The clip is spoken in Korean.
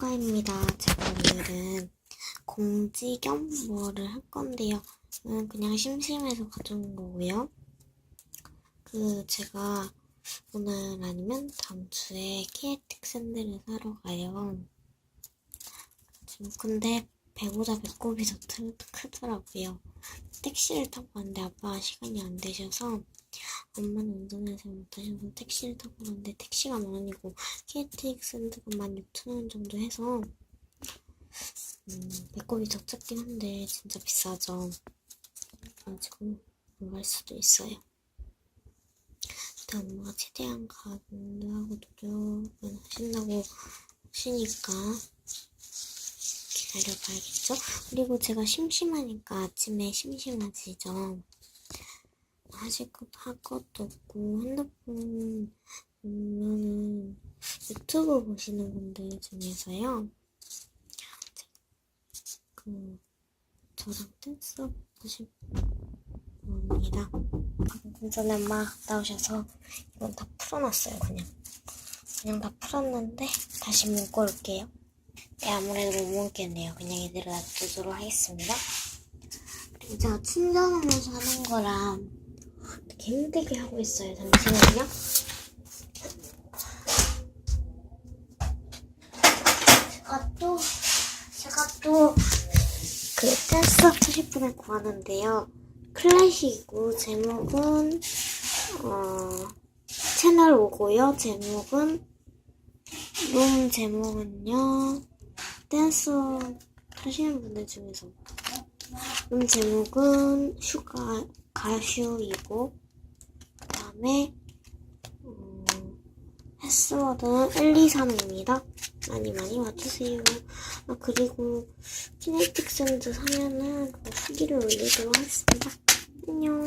추가입니다. 제가 오늘은 공지 겸 뭐를 할 건데요. 음, 그냥 심심해서 가져온 거고요. 그 제가 오늘 아니면 다음 주에 키에틱 샌들을 사러 가요. 지금 근데 배보다 배꼽이 더 크- 크더라고요. 택시를 타고 왔는데 아빠가 시간이 안 되셔서 엄마는 운전해서 못하셔서 택시를 타고 갔는데 택시가 만 원이고 KTX 샌드가 16,000원 정도 해서 음, 배꼽이 더 작긴 한데 진짜 비싸죠. 가지고 안갈 수도 있어요. 근데 엄마가 최대한 가려고 노력은 하신다고 하시니까 기다려봐야겠죠? 그리고 제가 심심하니까 아침에 심심하지죠. 것도 할 것도 없고 핸드폰 보면은 유튜브 보시는 분들 중에서요. 그 저랑 댄스 하고 싶습니다. 방금 전에 엄마 갔다 오셔서 이건 다 풀어놨어요. 그냥 그냥 다 풀었는데 다시 묶어 올게요. 네, 아무래도 못 묶겠네요. 그냥 이대로 놔두도록 하겠습니다. 제가 충전하면서 하는 거 라 되게 힘들게 하고 있어요. 잠시만요. 제가 또, 제가 또, 그 하고 싶은 구하는데요. 클래식이고, 제목은, 어, 채널 오고요. 제목은, 룸 제목은요, 댄스 하시는 분들 중에서, 룸 제목은 슈가, 가슈이고, 그 다음에, 음, 패스워드는 1, 2, 3입니다. 많이 많이 와주세요. 아, 그리고, 키네틱 샌드 사면은 그 후기를 올리도록 하겠습니다. 안녕.